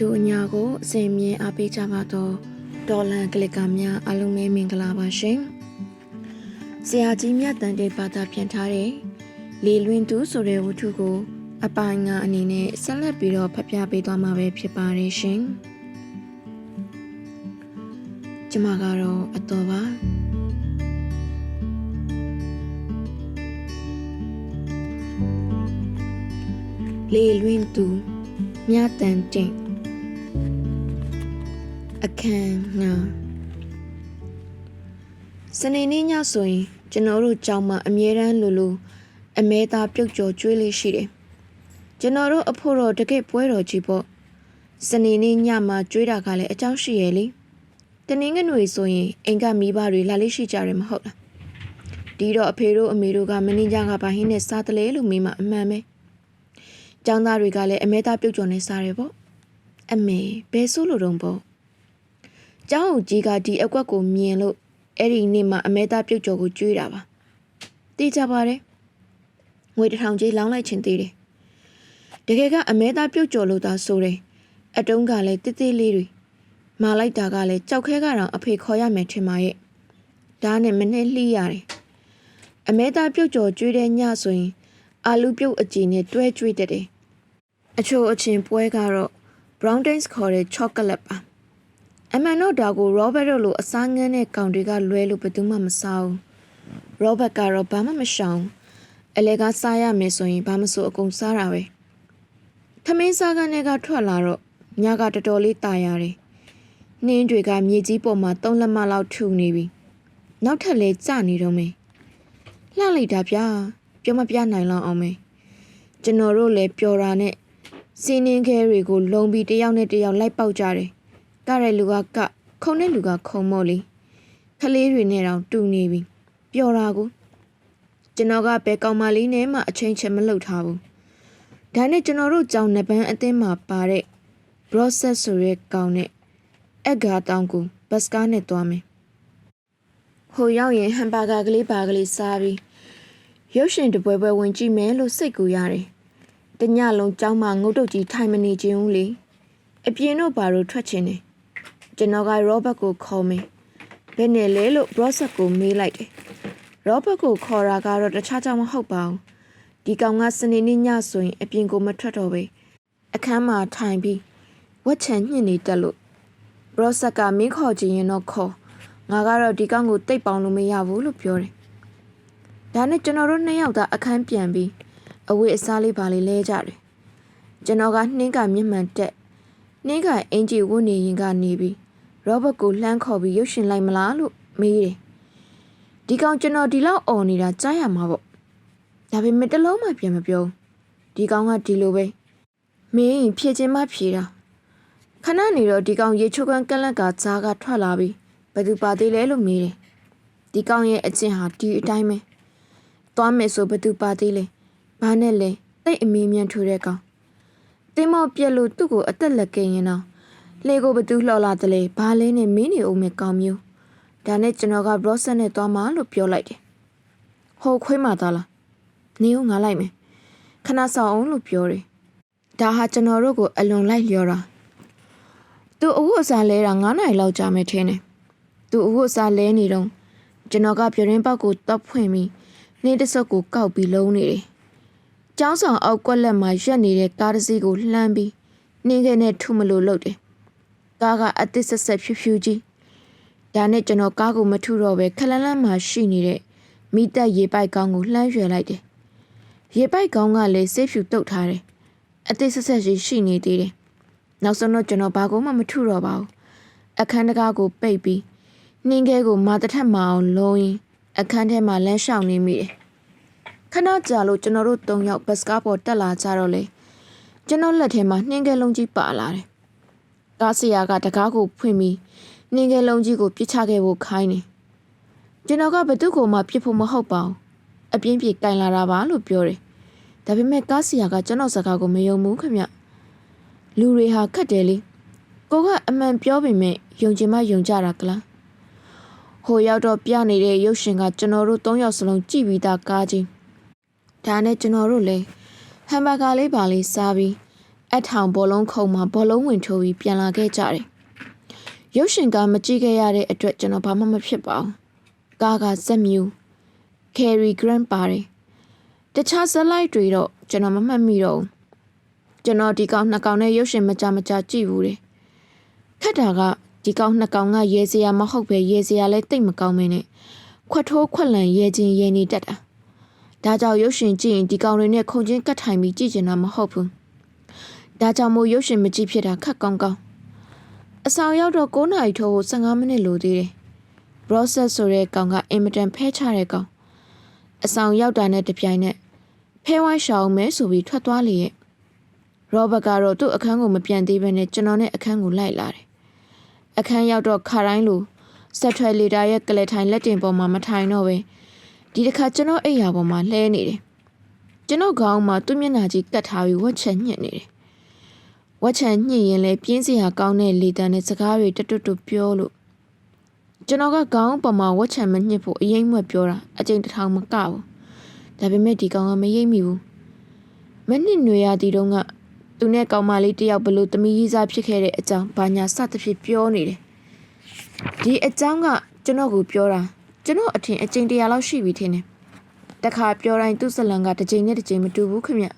ဒူအညာကိုအစဉ်မြင်အားပေးကြပါတော့ဒေါ်လန်ကလစ်ကာများအားလုံးပဲမင်္ဂလာပါရှင်။ဆရာကြီးမြတ်တန်တဲ့ဘာသာပြန်ထားတဲ့လေလွင်တူဆိုတဲ့ဝတ္ထုကို အပိုင်းငါအနေနဲ့ဆက်လက်ပြီးတော့ဖတ်ပြပေးသွားမှာပဲဖြစ်ပါတယ်ရှင်။ကျမကတော့အတော်ပါလေလွင်တူမြတ်တန်တဲ့အ ခန်းငါစနေနေ့ညဆိုရင်ကျွန်တော်တို့ကြောင်းမှာအမြဲတမ်းလိုလိုအမဲသားပြုတ်ကျော်ကျွေးလေးရှိတယ်။ကျွန်တော်တို့အဖို့တော့တကယ့်ပွဲတော်ကြီးပေါ့။စနေနေ့ညမှာကျွေးတာကလည်းအကြောင်းရှိရဲ့လေ။တနင်္ဂနွေဆိုရင်အိမ်ကမိဘတွေလာလေးရှိကြတယ်မဟုတ်လား။ဒီတော့အဖေတို့အမေတို့ကမင်းကြီးကဘာဟင်းနဲ့စားတလဲလို့မိမအမှန်ပဲ။ကျောင်းသားတွေကလည်းအမဲသားပြုတ်ကျော်နဲ့စားတယ်ပေါ့။အမေဘယ်ဆိုးလို့တုံးပေါ့။ ကျောင်းဦးကြီးကဒီအကွက်ကိုမြင်လို့အဲ့ဒီနေ့မှအမဲသားပြုတ်ကျော်ကိုကျွေးတာပါ။သိကြပါတယ်။ငွေတစ်ထောင်ကြီးလောင်းလိုက်ခြင်းသေးတယ်။တကယ်ကအမဲသားပြုတ်ကျော်လို့သာဆိုတယ်။အတုံးကလည်းတိတိလေးတွေမာလိုက်တာကလည်းကြောက်ခဲကတော့အဖေခေါ်ရမယ်ထင်ပါရဲ့။ဒါနဲ့မနဲ့လှီးရတယ်။အမဲသားပြုတ်ကျော်ကျွေးတဲ့ညဆိုရင်အာလူပြုတ်အကြည်နဲ့တွဲကျွေးတတ်တယ်။အချို့အချင်းပွဲကတော့ brown dates ခေါ်တဲ့ chocolate ပါ။ အမှန်တော့ဒါကို Robert တို့လိုအစားငန်းတဲ့ကောင်တွေကလွဲလို့ဘယ်သူမှမစားဘူး။ Robert ကတော့ဘာမှမရှောင်အလဲကစားရမယ်ဆိုရင်ဘာမဆိုအကုန်စားတာပဲ။ထမင်းစားကနေကထွက်လာတော့ညကတော်တော်လေးตายရတယ်။နှင်းတွေကမြေကြီးပေါ်မှာသုံးလက်မလောက်ထူနေပြီ။နောက်ထပ်လဲကျနေတော့မယ်။လှလိုက်တာဗျာ။ပြောမပြနိုင်လောက်အောင်မယ်။ကျွန်တော်တို့လည်းပျော်တာနဲ့စီးနှင်းခဲတွေကိုလုံပြီးတယောက်နဲ့တယောက်လိုက်ပေါက်ကြတယ်။ ကတဲ့လူကကခုံတဲ့လူကခုံမော်လီ။ကလေးတွေနဲ့တောင်တူနေပြီ။ပျော်တာကိုကျွန်တော်ကဘယ်ကောင်မလေးနဲ့မှအချိန်ချက်မလုပ်ထားဘူး။ဒါနဲ့ကျွန်တော်တို့ကြောင်နပန်းအသင်းမှာပါတဲ့ process ဆိုရဲကောင်နဲ့အက်ဂါတောင်းကိုဘတ်စကားနဲ့သွားမယ်။ဟိုရောက်ရင်ဟမ်ဘာဂါကလေးပါကလေးစားပြီးရုပ်ရှင်တပွဲပွဲဝင်ကြည့်မယ်လို့စိတ်ကူရတယ်။တညလုံးကြောင်းမှာငုတ်တုတ်ကြီးထိုင်မနေခြင်းဦးလေ။အပြင်တို့ဘာလို့ထွက်ချင်တယ်။ ကျွန်တော်ကရောဘတ်ကိုခေါ်မယ်။ဘယ်နဲ့လဲလို့ process ကိုမေးလိုက်တယ်။ရောဘတ်ကိုခေါ်တာကတော့တခြားကြောင်မဟုတ်ပါဘူး။ဒီကောင်ကစနေနေ့ညဆိုရင်အပြင်ကိုမထွက်တော့ပဲ။အခန်းမှာထိုင်ပြီးဝက်ချန်ညှင့်နေတက်လို့ဘရော့ဆက်ကမင်းခေါ်ချင်ရင်တော့ခေါ်ငါကတော့ဒီကောင်ကိုတိတ်ပေါင်းလို့မရဘူးလို့ပြောတယ်။ဒါနဲ့ကျွန်တော်တို့နှစ်ယောက်သားအခန်းပြန်ပြီးအဝေးအစားလေးပါလေးလဲကြတယ်။ကျွန်တော်ကနှင်းကမျက်မှန်တက်နှင်းကအင်ဂျီဝတ်နေရင်ကနေပြီး ရောဘတ်ကိုလှမ်းခေါ်ပြီးရုပ်ရှင်လိုက်မလားလို့မေးတယ်။ဒီကောင်ကျွန်တော်ဒီလောက်អော်နေတာကြားရမှာပေါ့။ဒါပေမဲ့တလုံးမှပြန်မပြောဘူး။ဒီကောင်ကဒီလိုပဲမင်းဖြည့်ချင်းမှဖြည့်တာ။ခဏနေတော့ဒီကောင်ရေချိုးကန်းကက်လက်ကဈာကထွက်လာပြီးဘယ်သူပါသေးလဲလို့မေးတယ်။ဒီကောင်ရဲ့အကျင့်ဟာဒီအတိုင်းပဲ။သွားမယ်ဆိုဘယ်သူပါသေးလဲ။ဘာနဲ့လဲ။တိတ်အမီးမြန်ထူတဲ့ကောင်။တင်းမော့ပြက်လို့သူ့ကိုအသက်လက်ကင်ရင်တော့ လေကိုဘယ်သူလှော်လာတယ်လဲ။ဘာလဲနဲ့မင်းနေအောင်မဲ့ကောင်မျိုး။ဒါနဲ့ကျွန်တော်ကဘရော့ဆက်နဲ့သွားမှာလို့ပြောလိုက်တယ်။ဟိုခွေးမှသားလား။နေဦးငါလိုက်မယ်။ခဏဆောင်အောင်လို့ပြောတယ်။ဒါဟာကျွန်တော်တို့ကိုအလွန်လိုက်လျော်တာ။သူအဝတ်အစားလဲတာ9နိုင်လောက်ကြာမယ်ထင်တယ်။သူအဝတ်အစားလဲနေတော့ကျွန်တော်ကပြရင်းပေါက်ကိုတောက်ဖွင့်ပြီးနှင်းတစ်စုပ်ကိုကောက်ပြီးလုံးနေတယ်။ကျောင်းဆောင်အောက်ကွက်လက်မှာရက်နေတဲ့ကားတစ်စီးကိုလှမ်းပြီးနှင်းခဲနဲ့ထုမလို့လုပ်တယ်။ ကားကအသစ်ဆက်ဆက်ဖြူဖြူကြီး။ဒါနဲ့ကျွန်တော်ကားကိုမထုတော့ပဲခလန်းလန်းမှာရှိနေတဲ့မိတက်ရေပိုက်ကောင်းကိုလှမ်းရွယ်လိုက်တယ်။ရေပိုက်ကောင်းကလည်းဆေးဖြူတုတ်ထားတယ်။အသစ်ဆက်ဆက်ကြီးရှိနေသေးတယ်။နောက်ဆုံးတော့ကျွန်တော်ဘာကိုမှမထုတော့ပါဘူးအခန်းတကားကိုပိတ်ပြီးနှင်းခဲကိုမာတထက်မအောင်လုံးရင်အခန်းထဲမှာလမ်းလျှောက်နေမိတယ်ခဏကြာလို့ကျွန်တော်တို့၃ယောက်ဘတ်စကားပေါ်တက်လာကြတော့လေကျွန်တော်လက်ထဲမှာနှင်းခဲလုံးကြီးပါလာတယ် ကားဆရာကတကားကိုဖွင့်ပြီးနှင်းခဲလုံးကြီးကိုပြစ်ချခဲ့ဖို့ခိုင်းတယ်ကျွန်တော်ကဘသူ့ကိုမှပြစ်ဖို့မဟုတ်ပါဘူးအပြင်းပြေကင်လာတာပါလို့ပြောတယ်ဒါပေမဲ့ကားဆရာကကျွန်တော်စကားကိုမယုံဘူးခင်ဗျလူတွေဟာခက်တယ်လေကိုကအမှန်ပြောပေမဲ့ယုံချင်မှယုံကြတာကလားဟိုရောက်တော့ပြနေတဲ့ရုပ်ရှင်ကကျွန်တော်တို့၃ယောက်စလုံးကြည့်ပြီးသားကားချင်းဒါနဲ့ကျွန်တော်တို့လည်းဟမ်ဘာဂါလေးပါလေးစားပြီး အထောင်ဘောလုံးခုံမှာဘောလုံးဝင်ထိုးပြီးပြန်လာခဲ့ကြတယ်ရုပ်ရှင်ကမကြည့်ခဲ့ရတဲ့အတွက်ကျွန်တော်ဘာမှမဖြစ်ပါဘူးကားကဇက်မြူကယ်ရီဂရန့်ပါတယ်တခြားဇက်လိုက်တွေတော့ကျွန်တော်မမှတ်မိတော့ဘူးကျွန်တော်ဒီကောင်နှစ်ကောင်နဲ့ရုပ်ရှင်မကြမကြကြည့်ဘူးတယ်ခက်တာကဒီကောင်နှစ်ကောင်ကရဲစရာမဟုတ်ပဲရဲစရာလည်းတိတ်မကောင်းမင်းနဲ့ခွတ်ထိုးခွက်လန်ရဲချင်းရဲနေတတ်တာဒါကြောင့်ရုပ်ရှင်ကြည့်ရင်ဒီကောင်တွေနဲ့ခုန်ချင်းကတ်ထိုင်ပြီးကြည့်ချင်တာမဟုတ်ဘူး ဒါကြောင့်မို့ရုပ်ရှင်မကြည့်ဖြစ်တာခက်ကောင်းကောင်းအဆောင်ရောက်တော့9နာရီထိုးကို15မိနစ်လိုသေးတယ် process ဆိုတဲ့ကောင်ကအင်မတန်ဖဲချတဲ့ကောင်အဆောင်ရောက်တာနဲ့တပြိုင်နက်ဖဲဝိုင်းရှောင်းမဲဆိုပြီးထွက်သွားလေရဲ့ရောဘတ်ကတော့သူ့အခန်းကိုမပြန်သေးဘဲနဲ့ကျွန်တော်နဲ့အခန်းကိုလိုက်လာတယ်အခန်းရောက်တော့ခါတိုင်းလိုဆက်ထွယ်လီတာရဲ့ကလေးထိုင်လက်တင်ပေါ်မှာမထိုင်တော့ပဲဒီတစ်ခါကျွန်တော်အိပ်ယာပေါ်မှာလှဲနေတယ်ကျွန်တော်ခေါင်းမှာသူ့မျက်နှာကြီးကတ်ထားပြီးဝက်ချက်ညှစ်နေတယ် ဝက်ချက်ညှစ်ရင်လည်းပြင်းစရာကောင်းတဲ့လေတံနဲ့စကားတွေတွတ်တွတ်တွတ်ပြောလို့ကျွန်တော်ကခေါင်းပေါ်မှာဝက်ချံမညှစ်ဖို့အရင်မှပြောတာအကျိန်တစ်ထောင်မကဘူးဒါပေမဲ့ဒီကောင်ကမရိပ်မိဘူးမနစ်နွေရသည်တုန်းကသူနဲ့ကောင်မလေးတယောက်ဘလို့တမီးကြီးစားဖြစ်ခဲ့တဲ့အကြောင်းဘာညာစသဖြင့်ပြောနေတယ်ဒီအကြောင်းကကျွန်တော်ကိုပြောတာကျွန်တော်အထင်အကျိန်တရာလောက်ရှိပြီထင်တယ်တခါပြောတိုင်းသူ့ဇလံကတစ်ချိန်နဲ့တစ်ချိန်မတူဘူးခင်ဗျ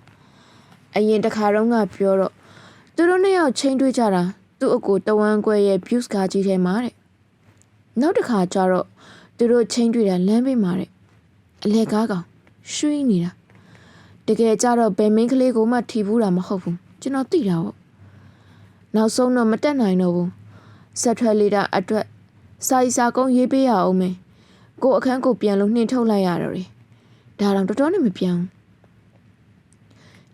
အရင်တခါတော့ကပြောတော့ သူတို့နှစ်ယောက်ချိန်တွေ့ကြတာသူ့အကိုတဝမ်းကွဲရဲ့ views ကားကြီးထဲမှာတဲ့နောက်တစ်ခါကျတော့သူတို့ချင်းတွေ့တာလမ်းဘေးမှာတဲ့အလဲကားကောင်ရွှေ့နေတာတကယ်ကြတော့ဘယ်မင်းကလေးကိုမှထီဘူးတာမဟုတ်ဘူးကျွန်တော်သိတာပေါ့နောက်ဆုံးတော့မတက်နိုင်တော့ဘူးဆက်ထွက်လေတာအတွက်စာရီစာကုန်းရေးပေးရအောင်မယ်ကိုအခန်းကိုပြန်လို့နှင်ထုတ်လိုက်ရတော့တယ်ဒါတော့တော်တော်နဲ့မပြောင်း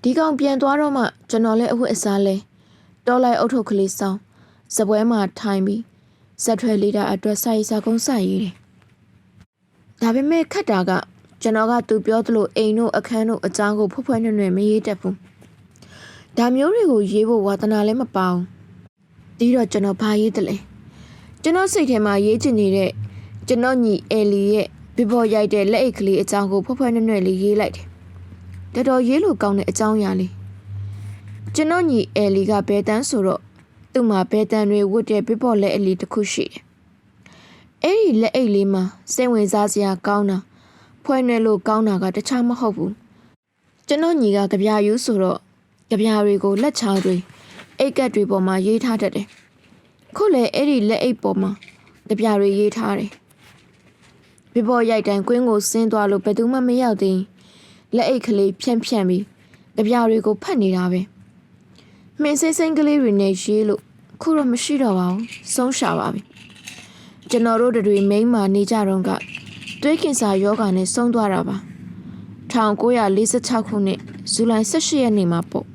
ဒီကောင်ပြန်သွားတော့မှကျွန်တော်လည်းအဝတ်အစားလဲ တော်လိုက်အုတ်ထုပ်ကလေးစောင်းစပွဲမှာထိုင်ပြီးဇက်ထွဲလေးတာအတွက်စာရေးစာကုန်းစာရေးတယ်။ဒါပေမဲ့ခက်တာကကျွန်တော်ကသူပြောသလိုအိမ်တို့အခန်းတို့အကြောင်းကိုဖွဖွနွဲ့နွဲ့မရေးတတ်ဘူး။ဒါမျိုးတွေကိုရေးဖို့ဝါသနာလည်းမပေါအောင်။ပြီးတော့ကျွန်တော်ဘာရေးတယ်လဲ။ကျွန်တော်စိတ်ထဲမှာရေးချင်နေတဲ့ကျွန်တော်ညီအဲလီရဲ့ဘီဘော်ရိုက်တဲ့လက်အိတ်ကလေးအကြောင်းကိုဖွဖွနွဲ့နွဲ့လေးရေးလိုက်တယ်။တော်တော်ရေးလို့ကောင်းတဲ့အကြောင်းအရာလေး။ ကျွန်တော်ညီအဲလီကဘဲတန်းဆိုတော့သူ့မှာဘဲတန်တွေဝတ်တဲ့ပြပေါ့လက်အလီတစ်ခုရှိတယ်။အဲ့ဒီလက်အိတ်လေးမှာစိတ်ဝင်စားစရာကောင်းတာဖွဲနယ်လို့ကောင်းတာကတခြားမဟုတ်ဘူး။ကျွန်တော်ညီကကြပြာယူဆိုတော့ကြပြာတွေကိုလက်ချောင်းတွေအိတ်ကက်တွေပေါ်မှာရေးထားတတ်တယ်။ခုလည်းအဲ့ဒီလက်အိတ်ပေါ်မှာကြပြာတွေရေးထားတယ်။ပြပေါ့ရိုက်တိုင်းကွင်းကိုဆင်းသွားလို့ဘယ်သူမှမရောက်သေးလက်အိတ်ကလေးဖြန့်ဖြန့်ပြီးကြပြာတွေကိုဖတ်နေတာပဲ။ မင်းစိမ့်စိမ့်ကလေးတွေနဲ့ရေးလို့ခုတော့မရှိတော့ပါဘူးဆုံးရှာပါပြီကျွန်တော်တို့တွေမိန်းမာနေကြတော့ကသွေးကင်ဆာယောဂါနဲ့ဆုံးသွားတာပါ1946ခုနှစ်ဇူလိုင်18ရက်နေ့မှာပေါ့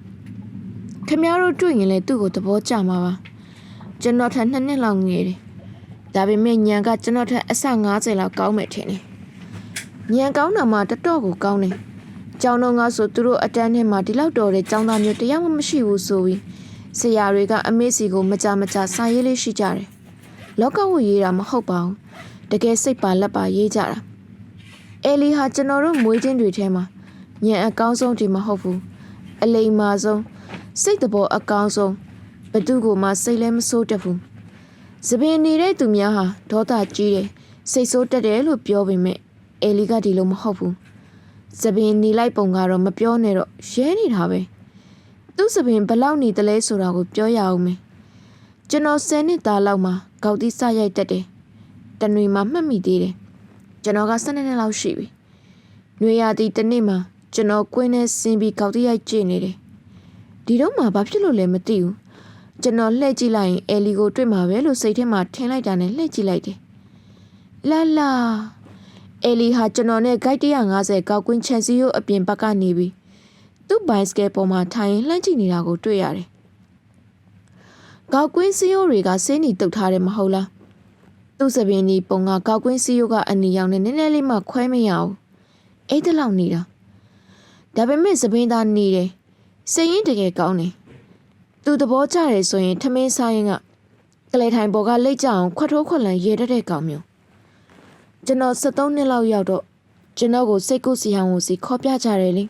ခင်ဗျားတို့တွေ့ရင်လည်းသူ့ကိုသဘောကျမှာပါကျွန်တော်ထက်နှစ်နှစ်လောက်ငယ်တယ်ဒါပေမဲ့ညံကကျွန်တော်ထက်အဆ90လောက်ကောင်းမယ်ထင်တယ်ညံကောင်းတာမှတတော့ကိုကောင်းတယ် ကျောင်းတော်ကဆိုသူတို့အတန်းထဲမှာဒီလောက်တော်တဲ့ကျောင်းသားမျိုးတရားမှမရှိဘူးဆိုပြီးဆရာတွေကအမေစီကိုမကြမကြစာရေးလေးရှိကြတယ်။လောကဝရေးတာမဟုတ်ပါဘူး။တကယ်စိတ်ပါလက်ပါရေးကြတာ။အဲလီဟာကျွန်တော်တို့မွေးချင်းတွေထဲမှာညံအကောင်းဆုံးဒီမဟုတ်ဘူး။အလိမ္မာဆုံးစိတ်တဘောအကောင်းဆုံးဘသူကမှစိတ်လည်းမဆိုးတတ်ဘူး။သပင်နေတဲ့သူများဟာဒေါသကြီးတယ်စိတ်ဆိုးတတ်တယ်လို့ပြောပေမဲ့အဲလီကဒီလိုမဟုတ်ဘူး။ စပင်နေလိုက်ပုံကတော့မပြောနဲ့တော့ရဲနေတာပဲသူ့စပင်ဘလောက်နေတလဲဆိုတာကိုပြောရအောင်မယ်ကျွန်တော်10နှစ်သားလောက်မှာကောက်တိစရိုက်တက်တယ်တနွေမှာမှတ်မိသေးတယ်ကျွန်တော်က12နှစ်လောက်ရှိပြီနွေရာသီတစ်နေ့မှာကျွန်တော်ကွင်းနဲ့ဆင်းပြီးကောက်တိရိုက်ကျင့်နေတယ်ဒီတော့မှဘာဖြစ်လို့လဲမသိဘူးကျွန်တော်လှည့်ကြည့်လိုက်ရင်အဲလီကိုတွေ့မှာပဲလို့စိတ်ထဲမှာထင်လိုက်တာနဲ့လှည့်ကြည့်လိုက်တယ်လာလာ အဲလီဟာကျွန်တော်နဲ့ guide 150ကောက်ကွင်းချန်စီယိုအပြင်ဘက်ကနေပြီးသူ့ဘိုင်စကယ်ပေါ်မှာထိုင်လှမ်းကြည့်နေတာကိုတွေ့ရတယ်။ကောက်ကွင်းစီယိုတွေကစင်းနီတုတ်ထားတယ်မဟုတ်လား။သူ့စပင်းဒီပုံကကောက်ကွင်းစီယိုကအနီရောင်နဲ့နည်းနည်းလေးမှခွဲမရအောင်။အဲ့ဒါလောက်နေတာ။ဒါပေမဲ့စပင်းသားနေတယ်။စိတ်ရင်းတကယ်ကောင်းတယ်။သူသဘောကျတယ်ဆိုရင်ထမင်းစားရင်ကကလေးထိုင်ပေါ်ကလိတ်ကြအောင်ခွတ်ထိုးခွက်လန်ရေတတ်တဲ့ကောင်မျိုး ကျွန်တော်73နှစ်လောက်ရောက်တော့ကျွန်တော်ကိုစိတ်ကူးစီဟောင်းကိုစီခေါ်ပြကြတယ်လေ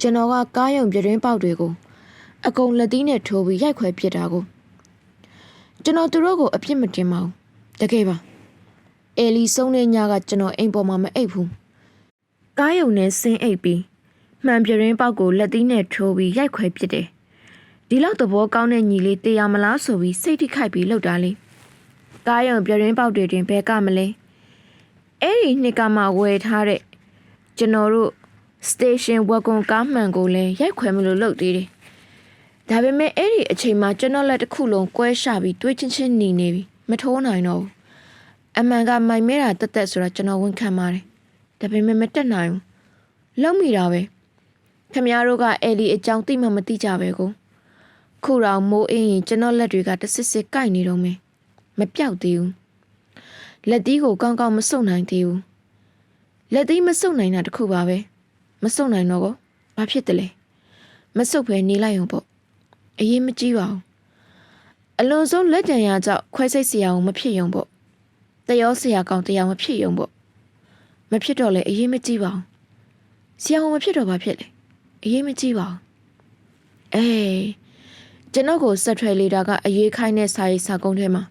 ကျွန်တော်ကကားရုံပြတင်းပေါက်တွေကိုအကုန်လက်သီးနဲ့ထိုးပြီးရိုက်ခွဲပစ်တာကိုကျွန်တော်သူတို့ကိုအပြစ်မတင်ပါဘူးတကယ်ပါအဲလီဆုံးတဲ့ညကကျွန်တော်အိမ်ပေါ်မှာမအိပ်ဘူးကားယုံနဲ့ဆင်းအိပ်ပြီးမှန်ပြရင်းပေါက်ကိုလက်သီးနဲ့ထိုးပြီးရိုက်ခွဲပစ်တယ်ဒီလောက်သဘောကောင်းတဲ့ညီလေးတရားမလားဆိုပြီးစိတ်ထိခိုက်ပြီးလှုပ်တာလေကားယုံပြရင်းပေါက်တွေတင်ဘဲကမလဲ အဲ့ဒီနှစ်ကမှဝယ်ထားတဲ့ကျွန်တော်တို့ station wagon ကားမှန်ကိုလည်းရိုက်ခွဲမလို့လုပ်သေးတယ်။ဒါပေမဲ့အဲ့ဒီအချိန်မှာကျွန်တော်လက်တစ်ခုလုံးကွဲရှပြီးတွေးချင်းချင်းหนีနေပြီမထိုးနိုင်တော့ဘူး။အမှန်ကမိုင်မဲတာတက်တက်ဆိုတာကျွန်တော်ဝန်ခံပါတယ်။ဒါပေမဲ့မတက်နိုင်ဘူး။လုံးမိတာပဲ။ခမများတို့ကအဲ့ဒီအကြောင်းသိမှမသိကြပဲကို။ခုတော့မိုးအင်းရင်ကျွန်တော်လက်တွေကတစစ်စစ်ကိုက်နေတော့မယ်။မပြောက်သေးဘူး။ လက်သီးကိုကောင်းကောင်းမစုပ်နိုင်သေးဘူး။လက်သီးမစုပ်နိုင်တာတခုပါပဲ။မစုံနိုင်တော့ကောဘာဖြစ်တယ်လဲမစုံပဲနေလိုက်အောင်ပေါ့အရေးမကြီးပါဘူးအလွန်ဆုံးလက်ကြံရကြောင့်ခွဲစိတ်စရာအောင်မဖြစ်ရုံပေါ့တရောစရာကောင်တရားမဖြစ်ရုံပေါ့မဖြစ်တော့လေအရေးမကြီးပါဘူးစရာအောင်မဖြစ်တော့ဘာဖြစ်လဲအရေးမကြီးပါဘူးအေးကျွန်တော်ကိုဆက်ထွယ်လေးတာကအရေးခိုင်းတဲ့စာရေးစာကုန်းထဲမှာ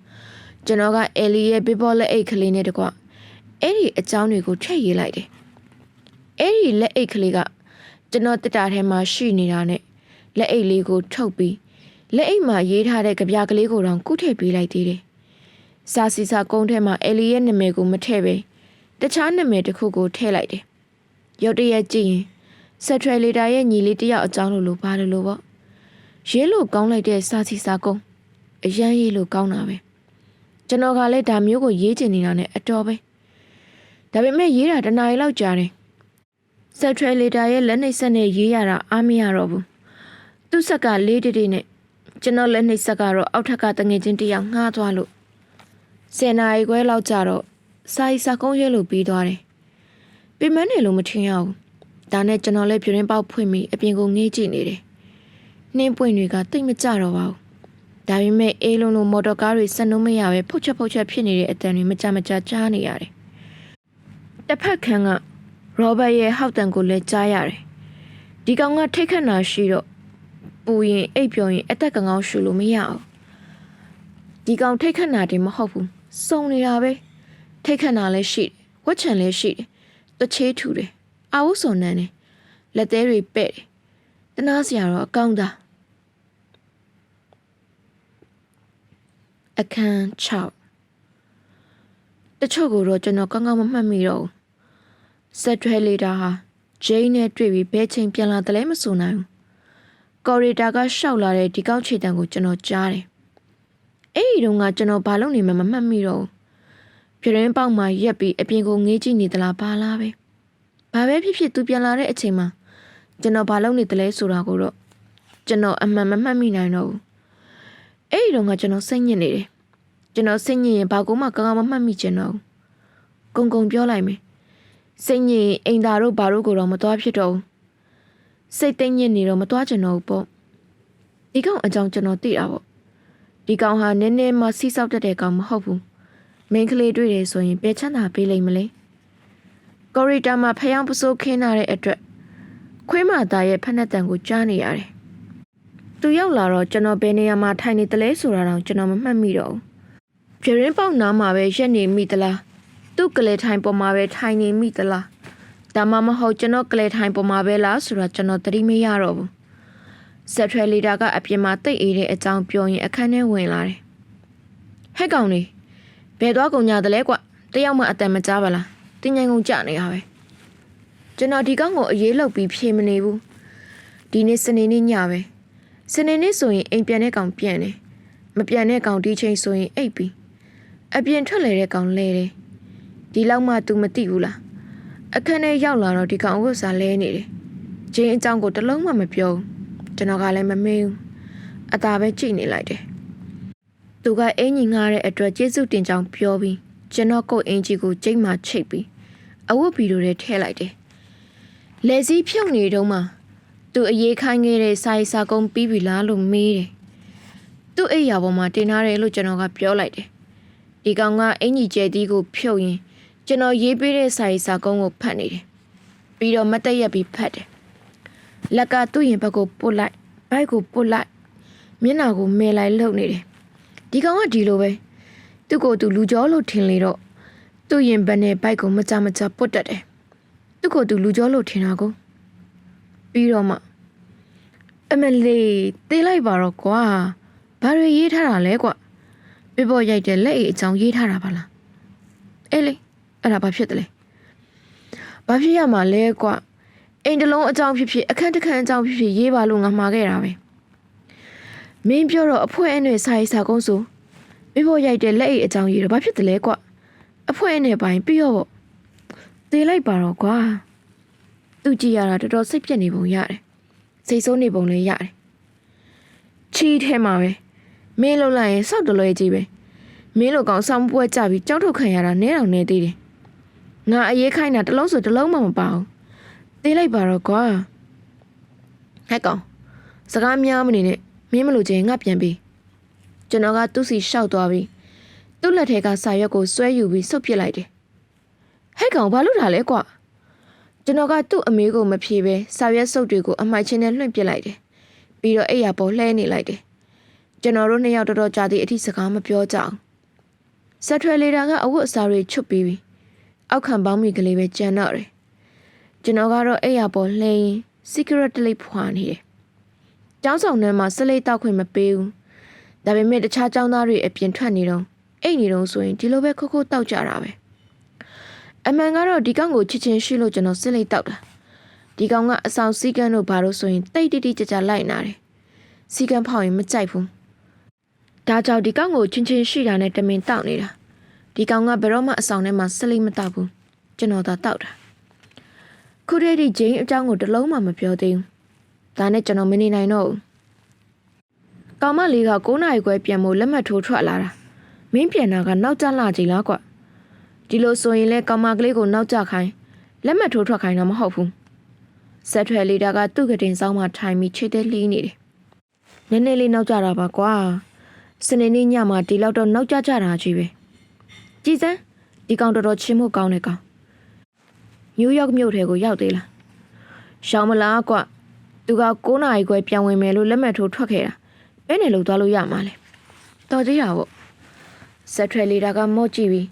ကျွန်တော်ကအဲလီရဲ့ဘေဘောလက်အိတ်ကလေးနဲ့တကွအဲ့ဒီအကြောင်းတွေကိုထည့်ရေးလိုက်တယ်အဲ့ဒီလက်အိတ်ကလေးကကျွန်တော်တက်တာထဲမှာရှိနေတာနဲ့လက်အိတ်လေးကိုထုတ်ပြီးလက်အိတ်မှာရေးထားတဲ့ကြပြကလေးကိုတော့ကုထည့်ပေးလိုက်သေးတယ်။စာစီစာကုန်းထဲမှာအယ်လီရဲ့နာမည်ကိုမထည့်ပဲတခြားနာမည်တစ်ခုကိုထည့်လိုက်တယ်။ရုတ်တရက်ကြည့်ရင်ဆက်ထရလီတာရဲ့ညီလေးတယောက်အကြောင်းလို့လို့ပါတယ်လို့ပေါ့။ရေးလို့ကောင်းလိုက်တဲ့စာစီစာကုန်းအရန်ရေးလို့ကောင်းတာပဲ။ ကျွန်တော်ကလည်းဒါမျိုးကိုရေးချင်နေတာနဲ့အတော်ပဲ။ဒါပေမဲ့ရေးတာတနားရီလောက်ကြာတယ်။ဆက်ထရလီတာရဲ့လက်နှိပ်ဆက်နဲ့ရေးရတာအားမရတော့ဘူး။သူ့ဆက်ကလေးတိတိနဲ့ကျွန်တော်လက်နှိပ်ဆက်ကတော့အောက်ထက်ကတငယ်ချင်းတယောက်ငှားသွားလို့ဆယ်နာရီခွဲလောက်ကြာတော့စာရီစာကုန်းရဲလို့ပြီးသွားတယ်။ပြင်မနေလို့မထင်ရဘူး။ဒါနဲ့ကျွန်တော်လည်းပြရင်ပေါက်ဖွင့်ပြီးအပြင်ကိုငေးကြည့်နေတယ်။နှင်းပွင့်တွေကတိတ်မကြတော့ပါဘူး။ ဒါပေမဲ့အေးလုံးလုံးမော်တော်ကားတွေဆက်နှုံးမရပဲဖုတ်ချက်ဖုတ်ချက်ဖြစ်နေတဲ့အတန်တွေမကြမကြကြားနေရတယ်။တစ်ဖက်ခန်းကရောဘတ်ရဲ့ဟောက်တန်ကိုလည်းကြားရတယ်။ဒီကောင်ကထိတ်ခတ်နာရှိတော့ပူရင်အိပ်ပျော်ရင်အသက်ကောင်ကောင်းရှူလို့မရအောင်ဒီကောင်ထိတ်ခတ်နာတယ်မဟုတ်ဘူးစုံနေတာပဲထိတ်ခတ်နာလည်းရှိတယ်ဝက်ချံလည်းရှိတယ်တချေးထူတယ်အာဝုစုံနန်းတယ်လက်သေးတွေပဲ့တယ်တနာစရာတော့အကောင်းသား အခန်း6တချို့ကိုတော့ကျွန်တော်ကောင်းကောင်းမမှတ်မိတော့ဘူးဆက်ထွဲလေတာဟာဂျိန်းနဲ့တွေ့ပြီးဘဲချိန်ပြန်လာတယ်လည်းမဆိုနိုင်ဘူးကော်ရီတာကရှောက်လာတဲ့ဒီကောက်ခြေတံကိုကျွန်တော်ကြားတယ်အဲ့ဒီတုန်းကကျွန်တော်ဘာလုပ်နေမှမမှတ်မိတော့ဘူးပြရင်ပေါက်မှာရက်ပြီးအပြင်ကိုငေးကြည့်နေသလားဘာလားပဲဘာပဲဖြစ်ဖြစ်သူပြန်လာတဲ့အချိန်မှာကျွန်တော်ဘာလုပ်နေသလဲဆိုတာကိုတော့ကျွန်တော်အမှန်မမှတ်မိနိုင်တော့ဘူး အဲ့ဒီတုန်းကကျွန်တော်စိတ်ညစ်နေတယ်ကျွန်တော်စိတ်ညစ်ရင်ဘာကိုမှကောင်းကောင်းမမှတ်မိချင်တော့ဘူးကုံကုံပြောလိုက်မယ်စိတ်ညစ်အိမ်သားတို့ဘာတို့ကိုတော့မသွားဖြစ်တော့ဘူးစိတ်သိမ့်ညစ်နေတော့မသွားချင်တော့ဘူးပေါ့ဒီကောင်အကြောင်းကျွန်တော်သိတာပေါ့ဒီကောင်ဟာနည်းနည်းမှစီးဆောက်တတ်တဲ့ကောင်မဟုတ်ဘူးမိန်းကလေးတွေ့တယ်ဆိုရင်ဘယ်ချမ်းသာပေးလိမ့်မလဲကော်ရီတာမှာဖျောင်းပစိုးခင်းလာတဲ့အတွက်ခွေးမသားရဲ့ဖက်နှက်တန်ကိုကြားနေရတယ် သူရောက်လာတော့ကျွန်တော်ဘယ်နေရာမှာထိုင်နေတယ်လဲဆိုတာတော့ကျွန်တော်မမှတ်မိတော့ဘူးပြရင်ပေါက်နားမှာပဲရက်နေမိသလားသူ့ကလေးထိုင်ပေါ်မှာပဲထိုင်နေမိသလားဒါမှမဟုတ်ကျွန်တော်ကလေးထိုင်ပေါ်မှာပဲလားဆိုတာကျွန်တော်သတိမရတော့ဘူးဆက်ထွဲလီတာကအပြင်မှာတိတ်အေးတဲ့အကြောင်းပြောရင်အခန်းထဲဝင်လာတယ်ဟဲ့ကောင်လေးဘယ်သွားကုန်ကြတယ်လဲကွတယောက်မှအတန်မကြားပါလားတင်းငိုင်ကုန်ကြနေရပဲကျွန်တော်ဒီကောင်ကိုအေးလောက်ပြီးဖြေမနေဘူးဒီနေ့စနေနေ့ညပဲ စနေနေ့ဆိုရင်အိမ်ပြန်တဲ့ကောင်ပြန်တယ်မပြန်တဲ့ကောင်ဒီချိန်ဆိုရင်အိပ်ပြီးအပြင်ထွက်လေတဲ့ကောင်လဲတယ်ဒီလောက်မှ तू မသိဘူးလားအခန်းထဲရောက်လာတော့ဒီကောင်ဝတ်စားလဲနေတယ်။ဂျင်းအကြောင်းကိုတလုံးမှမပြောဘူး။ကျွန်တော်ကလည်းမမေးဘူး။အသာပဲကြည့်နေလိုက်တယ်။သူကအင်ကြီးငားတဲ့အတွက်ကျေးဇူးတင်ကြောင်းပြောပြီးကျွန်တော်ကိုအင်ကြီးကိုကြိတ်မှချိတ်ပြီးအဝတ်ဗီဒီယိုထဲထည့်လိုက်တယ်။လက်စည်းဖြုတ်နေတုန်းမှာ သူအရေးခိုင်းခဲ့တဲ့စာရေးစာကုန်းပြီးပြီလားလို့မေးတယ်။သူ့အိယာပေါ်မှာတင်ထားတယ်လို့ကျွန်တော်ကပြောလိုက်တယ်။ဒီကောင်ကအင်ကြီးကျဲတီးကိုဖြုတ်ရင်ကျွန်တော်ရေးပေးတဲ့စာရေးစာကုန်းကိုဖတ်နေတယ်ပြီးတော့မတ်တက်ရက်ပြီးဖတ်တယ်လက်ကသူ့ရင်ဘက်ကိုပုတ်လိုက်ဘိုက်ကိုပုတ်လိုက်မျက်နှာကိုမဲလိုက်လှုပ်နေတယ်ဒီကောင်ကဒီလိုပဲသူ့ကိုယ်သူလူကြောလို့ထင်လေတော့သူ့ရင်ဘက်နဲ့ဘိုက်ကိုမကြမကြပုတ်တတ်တယ်သူ့ကိုယ်သူလူကြောလို့ထင်တာကို ပြီးတော့မှအမလေးတေးလိုက်ပါတော့ကွာဘာတွေရေးထားတာလဲကွာပြပေါ်ရိုက်တဲ့လက်အိတ်အကြောင်းရေးထားတာပါလားအေးလေအဲ့ဒါဘာဖြစ်တယ်လဲဘာဖြစ်ရမှာလဲကွာအိမ်တစ်လုံးအကြောင်းဖြစ်ဖြစ်အခန်းတစ်ခန်းအကြောင်းဖြစ်ဖြစ်ရေးပါလို့ငါမှာခဲ့တာပဲမင်းပြောတော့အဖွဲအနဲ့စာရေးစာကုန်းဆိုပြပေါ်ရိုက်တဲ့လက်အိတ်အကြောင်းရေးတော့ဘာဖြစ်တယ်လဲကွာအဖွဲအနဲ့ပိုင်းပြီးတော့ပေါ့သေးလိုက်ပါတော့ကွာ သူကြည့်ရတာတော်တော်စိတ်ပြက်နေပုံရတယ်စိတ်ဆိုးနေပုံလည်းရတယ်ချီးထဲမှာပဲမင်းလှုပ်လိုက်ရင်စောက်တလွဲကြီးပဲမင်းလိုကောင်ဆောင်းပွဲကြပြီးကြောက်ထုတ်ခံရတာနဲတောင်နဲသေးတယ်ငါအရေးခိုင်းတာတစ်လုံးဆိုတစ်လုံးမှမပါဘူးသေးလိုက်ပါတော့ကွာဟဲ့ကောင်စကားများမနေနဲ့မင်းမလို့ချင်းငါပြန်ပြီးကျွန်တော်ကသူ့စီရှောက်သွားပြီးသူ့လက်ထဲကစာရွက်ကိုဆွဲယူပြီးဆုပ်ပစ်လိုက်တယ်ဟဲ့ကောင်ဘာလုပ်တာလဲကွာ ကျွန်တော်ကသူ့အမေကိုမဖြေပဲစာရွက်စုပ်တွေကိုအမှိုက်ချင်းနဲ့လွှင့်ပစ်လိုက်တယ်ပြီးတော့အိယာပေါ်လှဲနေလိုက်တယ်ကျွန်တော်တို့နှစ်ယောက်တော်တော်ကြာသည့်အထိစကားမပြောကြအောင်ဆက်ထွယ်လေတာကအဝတ်အစားတွေချွတ်ပြီးပြီအောက်ခံပေါင်းမိကလေးပဲကြမ်းတော့တယ်ကျွန်တော်ကတော့အိယာပေါ်လှဲရင် secret လေးဖွာနေတယ်ကျောင်းဆောင်ထဲမှာစလိတ်တောက်ခွင့်မပေးဘူးဒါပေမဲ့တခြားကျောင်းသားတွေအပြင်ထွက်နေတော့အိတ်နေတော့ဆိုရင်ဒီလိုပဲခိုးခိုးတောက်ကြတာပဲ အမှန်ကတော့ဒီကောင်ကိုချစ်ချင်းရှိလို့ကျွန်တော်စလိတ်တောက်တာဒီကောင်ကအဆောင်စည်းကမ်းတို့ဘာလို့ဆိုရင်တိတ်တိတိကြကြလိုက်နာတယ်စီကံဖောက်ရင်မကြိုက်ဘူးဒါကြောင့်ဒီကောင်ကိုချင်းချင်းရှိတာနဲ့တမင်တောက်နေတာဒီကောင်ကဘယ်တော့မှအဆောင်ထဲမှာစလိမ့်မတောက်ဘူးကျွန်တော်သာတောက်တာခုတည်းဒီဂျိန်းအကြောင်းကိုတလုံးမှမပြောသေးဘူးဒါနဲ့ကျွန်တော်မနေနိုင်တော့ဘူးကောင်မလေးက9နာရီခွဲပြန်မို့လက်မှတ်ထိုးထွက်လာတာမင်းပြန်တာကနောက်ကျလာကြည်လားကွ ဒီလိုဆိုရင်လဲကောင်မကလေးကိုနောက်ကျခိုင်းလက်မှတ်ထိုးထွက်ခိုင်းတော့မဟုတ်ဘူးဆက်ထွယ်လီတာကသူ့ကတင်ဆောင်မှထိုင်ပြီးချစ်တဲ့လှီးနေတယ်နည်းနည်းလေးနောက်ကျတာပါကွာစနေနေ့ညမှာဒီလောက်တော့နောက်ကျကြတာကြီးပဲကြည်စမ်းဒီကောင်တော်တော်ချင်းမှုကောင်းတဲ့ကောင်နယူးယောက်မြို့ထဲကိုရောက်သေးလားရှောင်းမလားကွသူက9နာရီခွဲပြန်ဝင်မယ်လို့လက်မှတ်ထိုးထွက်ခဲ့တာဘယ်နဲ့လို့သွားလို့ရမှာလဲတော်သေးတာပေါ့ဆက်ထွယ်လီတာကမော့ကြည့်ပြီး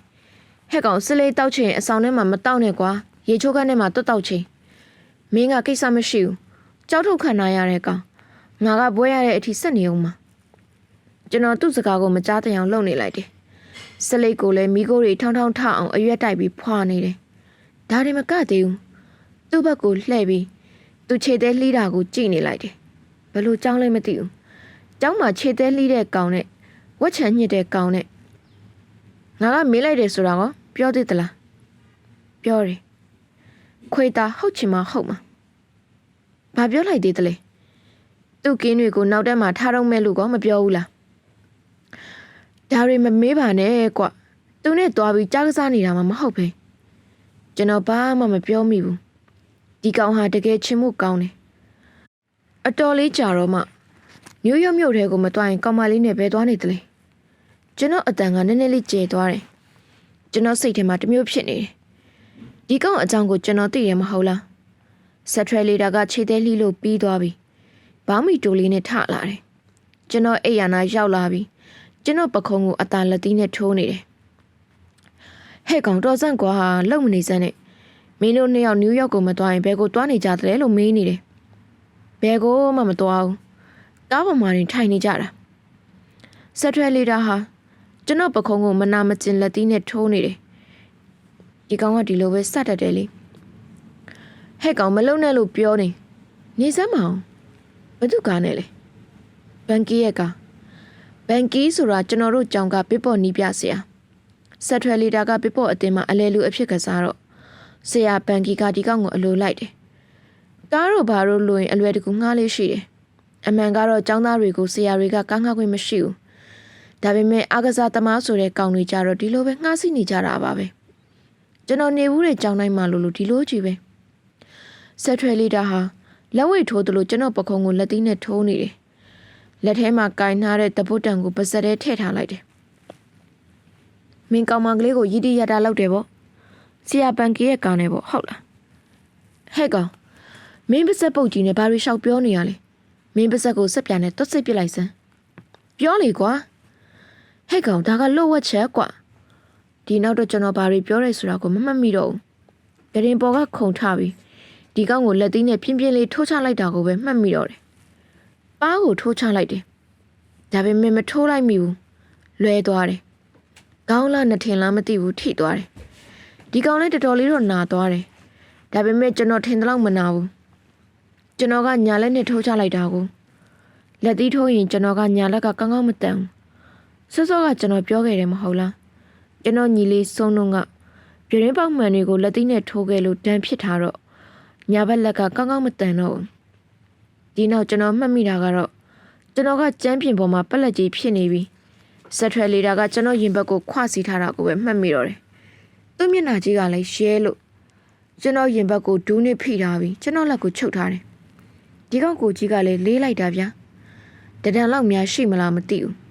ဟဲ့ကောင်စလေးတောက်ချင်အဆောင်ထဲမှာမတောက်နဲ့ကွာရေချိုးခန်းထဲမှာတွတ်တောက်ချင်မင်းကကိစ္စမရှိဘူးကြောက်ထုတ်ခံရတဲ့ကောင်ငါကဘွဲရတဲ့အထိဆက်နေအောင်မှာကျွန်တော်သူ့စကားကိုမကြားတဲ့အောင်လုပ်နေလိုက်တယ်စလိတ်ကိုလည်းမိကိုတွေထောင်းထောင်းထအောင်အရွက်တိုက်ပြီးဖွာနေတယ်ဒါတွေမကသေးဘူးသူ့ဘက်ကိုလှည့်ပြီးသူခြေသေးလှီးတာကိုကြည့်နေလိုက်တယ်ဘလို့ကြောင်းလဲမသိဘူးကျောင်းမှာခြေသေးလှီးတဲ့ကောင်နဲ့ဝက်ချံညစ်တဲ့ကောင်နဲ့ ငါကမေးလိုက်တယ်ဆိုတာကောပြောသေးသလားပြောတယ်ခွေတာဟုတ်ချင်မှဟုတ်မှာဘာပြောလိုက်သေးသလဲသူ့ကင်းတွေကိုနောက်တက်မှာထားတော့မဲ့လို့ကောမပြောဘူးလားဒါတွေမမေးပါနဲ့ကွသူနဲ့တွားပြီးကြားကစားနေတာမှမဟုတ်ပဲကျွန်တော်ဘာမှမပြောမိဘူးဒီကောင်ဟာတကယ်ချင်မှုကောင်းတယ်အတော်လေးကြာတော့မှမျိုးရွမြို့ထဲကိုမတွားရင်ကောင်မလေးနဲ့ဘယ်သွားနေသလဲ ကျွန်တော်အတန်ကနည်းနည်းလေးကျေသွားတယ်ကျွန်တော်စိတ်ထဲမှာတမျိုးဖြစ်နေတယ်ဒီကောင်အကြောင်းကိုကျွန်တော်သိရမဟုတ်လားဆက်ထရလီတာကခြေသေးလှီးလို့ပြီးသွားပြီဘောင်းမီတိုလေးနဲ့ထလာတယ်ကျွန်တော်အိယာနာရောက်လာပြီကျွန်တော်ပခုံးကိုအသာလက်သီးနဲ့ထိုးနေတယ်ဟဲ့ကောင်တော်ဆန့်ကွာလုံမနေစမ်းနဲ့မင်းတို့နှစ်ယောက်နယူးယောက်ကိုမသွားရင်ဘယ်ကိုသွားနေကြသလဲလို့မေးနေတယ်ဘယ်ကိုမှမသွားဘူးကားပေါ်မှာထိုင်နေကြတာဆက်ထွဲလီတာဟာ ကျွန်တော်ပခုံးကိုမနာမကျင်လက်သီးနဲ့ထိုးနေတယ်ဒီကောင်ကဒီလိုပဲစတတ်တယ်လေဟဲ့ကောင်မလုံနဲ့လို့ပြောနေနေစမ်းမအောင်ဘသူကားနဲ့လဲဘန်ကီရဲ့ကားဘန်ကီဆိုတာကျွန်တော်တို့ကြောင်ကပစ်ပေါ်နီးပြဆရာဆက်ထွယ်လီတာကပစ်ပေါ်အတင်းမှာအလဲလူအဖြစ်ကစားတော့ဆရာဘန်ကီကဒီကောင်ကိုအလိုလိုက်တယ်ကားတော့ဘာလို့လို့ရင်အလွယ်တကူငှားလေးရှိတယ်အမှန်ကတော့ចောင်းသားတွေကိုဆရာတွေကကားငှားခွင့်မရှိဘူး ဒါပေမဲ့အာကစားသမားဆိုတဲ့ကောင်တွေကြတော့ဒီလိုပဲငှားစီနေကြတာပါပဲကျွန်တော်နေဘူးတဲ့ကြောင်းတိုင်းမှာလို့လို့ဒီလိုကြီးပဲဆက်ထွယ်လီတာဟာလက်ဝိတ်ထိုးသလိုကျွန်တော်ပခုံးကိုလက်သီးနဲ့ထိုးနေတယ်လက်ထဲမှာကင်ထားတဲ့တပုတ်တံကိုပါစက်ထဲထည့်ထားလိုက်တယ်မင်းကောင်မကလေးကိုရည်တည်ရတာလောက်တယ်ပေါ့ဆရာပန်ကီရဲ့ကောင်နဲ့ပေါ့ဟုတ်လားဟဲ့ကောင်မင်းပါစက်ပုတ်ကြီးနဲ့ဘာတွေလျှောက်ပြောနေရလဲမမင်းပါဇက်ကိုစက်ပြာနဲ့တွတ်စိတ်ပစ်လိုက်စမ်းပြောလေကွာ ဟဲ့ကောင်ဒါကလှုပ်ဝက်ချက်ကွာဒီနောက်တော့ကျွန်တော်ဘာတွေပြောရဲဆိုတာကိုမမှတ်မိတော့ဘူးဂရင်ပေါ်ကခုံထပြီးဒီကောင်ကိုလက်သီးနဲ့ပြင်းပြင်းလေးထိုးချလိုက်တာကိုပဲမှတ်မိတော့တယ်ပါးကိုထိုးချလိုက်တယ်ဒါပေမဲ့မထိုးလိုက်မိဘူးလွဲသွားတယ်ခေါင်းလားနှစ်ထင်လားမသိဘူးထိသွားတယ်ဒီကောင်လေးတော်တော်လေးတော့နာသွားတယ်ဒါပေမဲ့ကျွန်တော်ထင်တယ်လို့မနာဘူးကျွန်တော်ကညာလက်နဲ့ထိုးချလိုက်တာကိုလက်သီးထိုးရင်ကျွန်တော်ကညာလက်ကကောင်းကောင်းမတန်ဘူး စောစောကကျွန်တော်ပြောခဲ့တယ်မဟုတ်လားကျွန်တော်ညီလေးစုံတော့ကပြရင်းပေါက်မှန်တွေကိုလက်သီးနဲ့ထိုးခဲ့လို့တန်ဖြစ်ထားတော့ညာဘက်လက်ကကောင်းကောင်းမတန်တော့ဘူးဒီနောက်ကျွန်တော်မှတ်မိတာကတော့ကျွန်တော်ကကြမ်းပြင်ပေါ်မှာပက်လက်ကြီးဖြစ်နေပြီဆက်ထွယ်လီတာကကျွန်တော်ရင်ဘက်ကိုခွစီထားတာကိုပဲမှတ်မိတော့တယ်သူ့မျက်နှာကြီးကလည်းရဲလို့ကျွန်တော်ရင်ဘက်ကိုဒူးနဲ့ဖိထားပြီးကျွန်တော်လက်ကိုချုပ်ထားတယ်ဒီကောင်ကိုကြီးကလည်းလေးလိုက်တာဗျာတဒံလောက်များရှိမလားမသိဘူး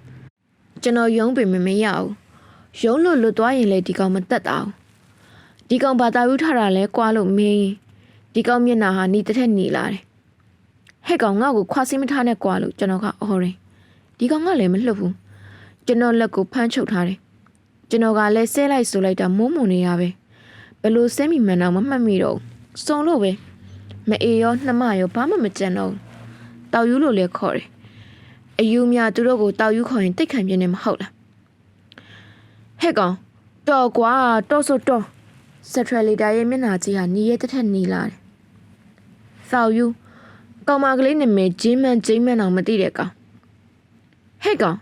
ကျွန်တော်ယုံပင်မမရဘူးယုံလို့လွတ်သွားရင်လေဒီကောင်မတက်တာဘူးဒီကောင်ဘာသာယူထားတာလဲကွာလို့မင်းရင်ဒီကောင်မျက်နှာဟာနီတစ်ထက်နီလာတယ်ဟဲ့ကောင်ငါ့ကိုခွာစိမထားနဲ့ကွာလို့ကျွန်တော်ကအော်တယ်ဒီကောင်ကလည်းမလှုပ်ဘူးကျွန်တော်လက်ကိုဖမ်းချုပ်ထားတယ်ကျွန်တော်ကလည်းဆဲလိုက်ဆိုလိုက်တာမိုးမုံနေရပဲဘလို့ဆဲမိမှန်တော့မမှတ်မိတော့ဘူးစုံလို့ပဲမအေရောနှမရောဘာမှမကြံတော့ဘူးတောက်ယူလို့လည်းခေါ်တယ် အယူမြသူတို့ကိုတောက်ယူခေါ်ရင်တိတ်ခံပြင်းနေမဟုတ်လားဟဲ့ကောင်တော်ကွာတော်ဆိုတော်ဆက်ထရလီတာရဲ့မျက်နှာကြီးဟာညီရဲ့တစ်ထက်နီလာတယ်။ဆောက်ယူကောင်မကလေးနာမည်ဂျင်းမန်ဂျင်းမန်အောင်မသိတဲ့ကောင်ဟဲ့ကောင်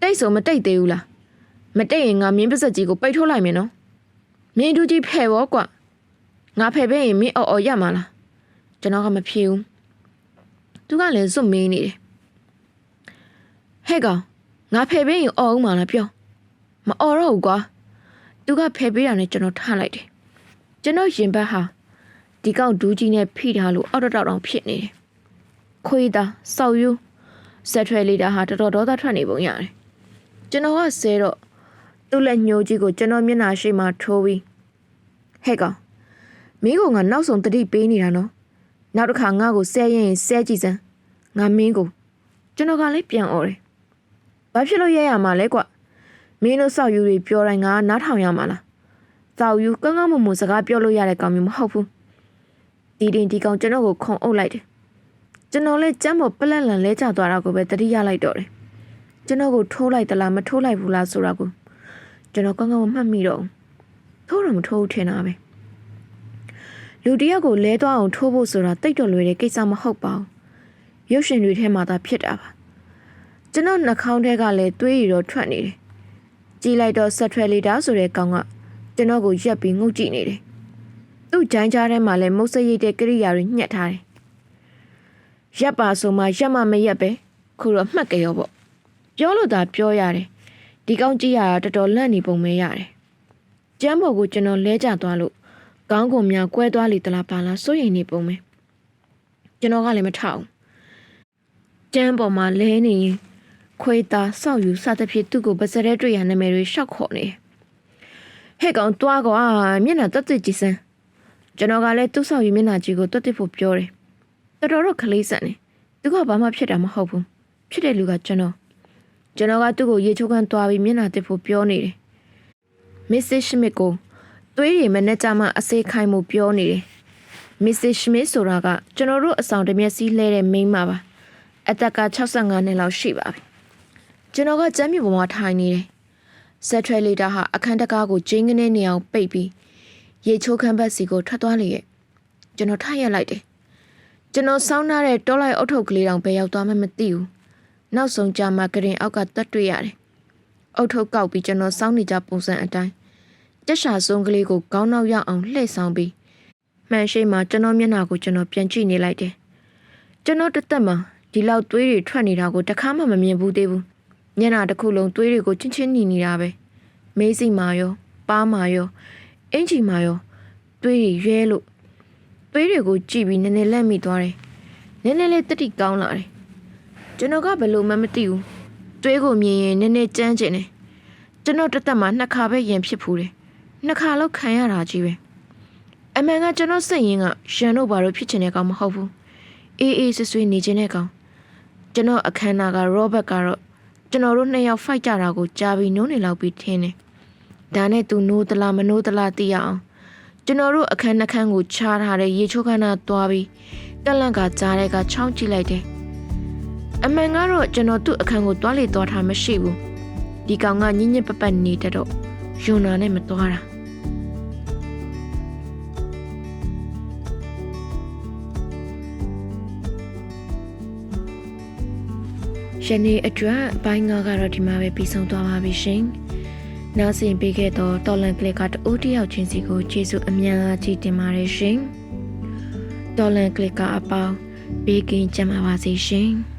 တိတ်ဆိုမတိတ်သေးဘူးလားမတိတ်ရင်ငါမင်းပါစက်ကြီးကိုပိတ်ထုတ်လိုက်မယ်နော်မင်းတို့ကြီးဖဲ့ဘောကွာငါဖဲ့ပေးရင်မင်းအော်အော်ရမှာလားကျွန်တော်ကမဖြေဘူးသူကလည်းစွတ်မင်းနေတယ် ဟဲ့ကောင်ငါဖဲ့ပေးရင်အော်ဦးမှာလားပြောမအော်တော့ဘူးကွာသူကဖဲ့ပေးတာနဲ့ကျွန်တော်ထားလိုက်တယ်ကျွန်တော်ရင်ဘတ်ဟာဒီကောင်ဒူးကြီးနဲ့ဖိထားလို့အောက်တောက်တောင်ဖြစ်နေတယ်ခွေးသားစောက်ယူဆက်ထွဲလေးတာဟာတော်တော်ဒေါသထွက်နေပုံရတယ်ကျွန်တော်ကဆဲတော့သူ့လက်ညှိုးကြီးကိုကျွန်တော်မျက်နှာရှိမှထိုးပြီးဟဲ့ကောင်မင်းကငါနောက်ဆုံးတတိပေးနေတာနော်နောက်တစ်ခါငါ့ကိုဆဲရင်ဆဲကြည့်စမ်းငါမင်းကိုကျွန်တော်ကလည်းပြန်អော်တယ် ဘာဖြစ်လို့ရဲရမှာလဲကွမင်းတို့စောက်ယူတွေပြောတိုင်းငါနားထောင်ရမှာလားစောက်ယူကောင်းကောင်းမွန်မွန်စကားပြောလို့ရတဲ့ကောင်မျိုးမဟုတ်ဘူးဒီတင်ဒီကောင်ကျွန်တော်ကိုခုံအုပ်လိုက်တယ်ကျွန်တော်လည်းကြမ်းပေါ်ပလက်လန်လဲကျသွားတာကိုပဲတတိရလိုက်တော့တယ်ကျွန်တော်ကိုထိုးလိုက်သလားမထိုးလိုက်ဘူးလားဆိုတာကိုကျွန်တော်ကောင်းကောင်းမမှတ်မိတော့ဘူးထိုးတော့မထိုးဘူးထင်တာပဲလူတယောက်ကိုလဲသွားအောင်ထိုးဖို့ဆိုတာတိတ်တော်လွယ်တဲ့ကိစ္စမဟုတ်ပါဘူးရုပ်ရှင်တွေထဲမှာသာဖြစ်တာပါ ကျွန်တော်နှာခေါင်းထဲကလည်းသွေးရည်တော့ထွက်နေတယ်ကြည်လိုက်တော့ဆက်ထွဲလီတာဆိုတဲ့ကောင်ကကျွန်တော်ကိုရက်ပြီးငုတ်ကြည့်နေတယ်သူ့ဂျိုင်းကြားထဲမှာလည်းမုတ်စရိတ်တဲ့ကိရိယာတွေညှက်ထားတယ်ရက်ပါဆိုမှရက်မမရက်ပဲခုတော့မှတ်ကြရောပေါ့ပြောလို့သာပြောရတယ်ဒီကောင်းကြည့်ရတာတော်တော်လန့်နေပုံပဲရတယ်ကျမ်းပေါ်ကိုကျွန်တော်လဲကျသွားလို့ကောင်းကုန်များကွဲသွားလေတလားပါလားစိုးရိမ်နေပုံပဲကျွန်တော်ကလည်းမထောက်ကျမ်းပေါ်မှာလဲနေရင် ခွေးသားစောက်ယူစသဖြင့်သူ့ကိုပါစရဲတွေ့ရနာမည်တွေရှောက်ခေါ်နေဟဲ့ကောင်တွားကွာမျက်နှာတက်တက်ကြည့်စမ်းကျွန်တော်ကလည်းသူ့ဆောက်ယူမျက်နှာကြီးကိုတက်တက်ဖို့ပြောတယ်တော်တော်တော့ခလေးဆန်နေသူကဘာမှဖြစ်တာမဟုတ်ဘူးဖြစ်တဲ့လူကကျွန်တော်ကျွန်တော်ကသူ့ကိုရေချိုးခန်းသွားပြီးမျက်နှာတက်ဖို့ပြောနေတယ်မစ္စစ်ရှမစ်ကိုသွေးရည်မနဲ့ကြမှာအစေးခိုင်းမှုပြောနေတယ်မစ္စစ်ရှမစ်ဆိုတာကကျွန်တော်တို့အဆောင်တစ်မျက်စိလှဲတဲ့မိန်းမပါအသက်က65နှစ်လောက်ရှိပါပြီ ကျွန်တော်ကကျမ်းမြေပေါ်မှာထိုင်နေတယ်ဆက်ထွဲလီတာဟာအခန်းတကားကိုဂျင်းကနေနေအောင်ပိတ်ပြီးရေချိုးခန်းဘက်စီကိုထွက်သွားလေရဲ့ကျွန်တော်ထိုင်ရလိုက်တယ်ကျွန်တော်စောင်းထားတဲ့တောလိုက်အုတ်ထုပ်ကလေးတောင်ဘယ်ရောက်သွားမှမသိဘူးနောက်ဆုံးကြမှာကရင်အောက်ကတက်တွေ့ရတယ်အုတ်ထုပ်ကောက်ပြီးကျွန်တော်စောင်းနေကြပုံစံအတိုင်းတက်ရှာဆုံးကလေးကိုခေါင်းနောက်ရောက်အောင်လှည့်ဆောင်ပြီးမှန်ရှိမှကျွန်တော်မျက်နှာကိုကျွန်တော်ပြန်ကြည့်နေလိုက်တယ်ကျွန်တော်တစ်သက်မှာဒီလောက်သွေးတွေထွက်နေတာကိုတခါမှမမြင်ဘူးသေးဘူး မျက်နှာတစ်ခုလုံးသွေးတွေကိုချင်းချင်းနီနေတာပဲမေးစိမာရောပါးမာရောအင်ချီမာရောသွေးတွေရဲလို့သွေးတွေကိုကြည့်ပြီးနည်းနည်းလက်မိသွားတယ်နည်းနည်းလေးတတိကောင်းလာတယ်ကျွန်တော်ကဘယ်လိုမှမသိဘူးသွေးကိုမြင်ရင်နည်းနည်းကြမ်းကျင်တယ်ကျွန်တော်တစ်သက်မှာနှစ်ခါပဲရင်ဖြစ်ဖူးတယ်နှစ်ခါလောက်ခံရတာကြီးပဲအမှန်ကကျွန်တော်စိတ်ရင်းကရန်တို့ဘာလို့ဖြစ်ချင်တဲ့ကောင်မဟုတ်ဘူးအေးအေးဆွဆွနေခြင်းတဲ့ကောင်ကျွန်တော်အခမ်းအနားကရောဘတ်ကတော့ ကျွန်တော်တို့နှစ်ယောက်ဖိုက်ကြတာကိုကြားပြီးနိုးနေလောက်ပြီးထင်းတယ်ဒါနဲ့သူနိုးသလားမနိုးသလားသိရအောင်ကျွန်တော်တို့အခန်းနှခန်းကိုချားထားတဲ့ရေချိုးခန်းနာသွားပြီးကလန့်ကကြားတဲ့ကချောင်းကြည့်လိုက်တယ်အမှန်ကတော့ကျွန်တော်သူ့အခန်းကိုတွားလေသွားတာမရှိဘူးဒီကောင်ကညင်ညစ်ပပတ်နေတတ်တော့ယွန်နာနဲ့မသွားတာ ယနေ့အတွက်အပိုင်းငါကတော့ဒီမှာပဲပြီးဆုံးသွားပါပြီရှင်။နောက်စဉ်ပေးခဲ့သောတော်လန်ကလစ်ကတအိုးတယောက်ချင်းစီကိုကျေးဇူးအများကြီးတင်ပါတယ်ရှင်။တော်လန်ကလစ်ကအပေါင်းဘေးကင်းကြပါပါစေရှင်။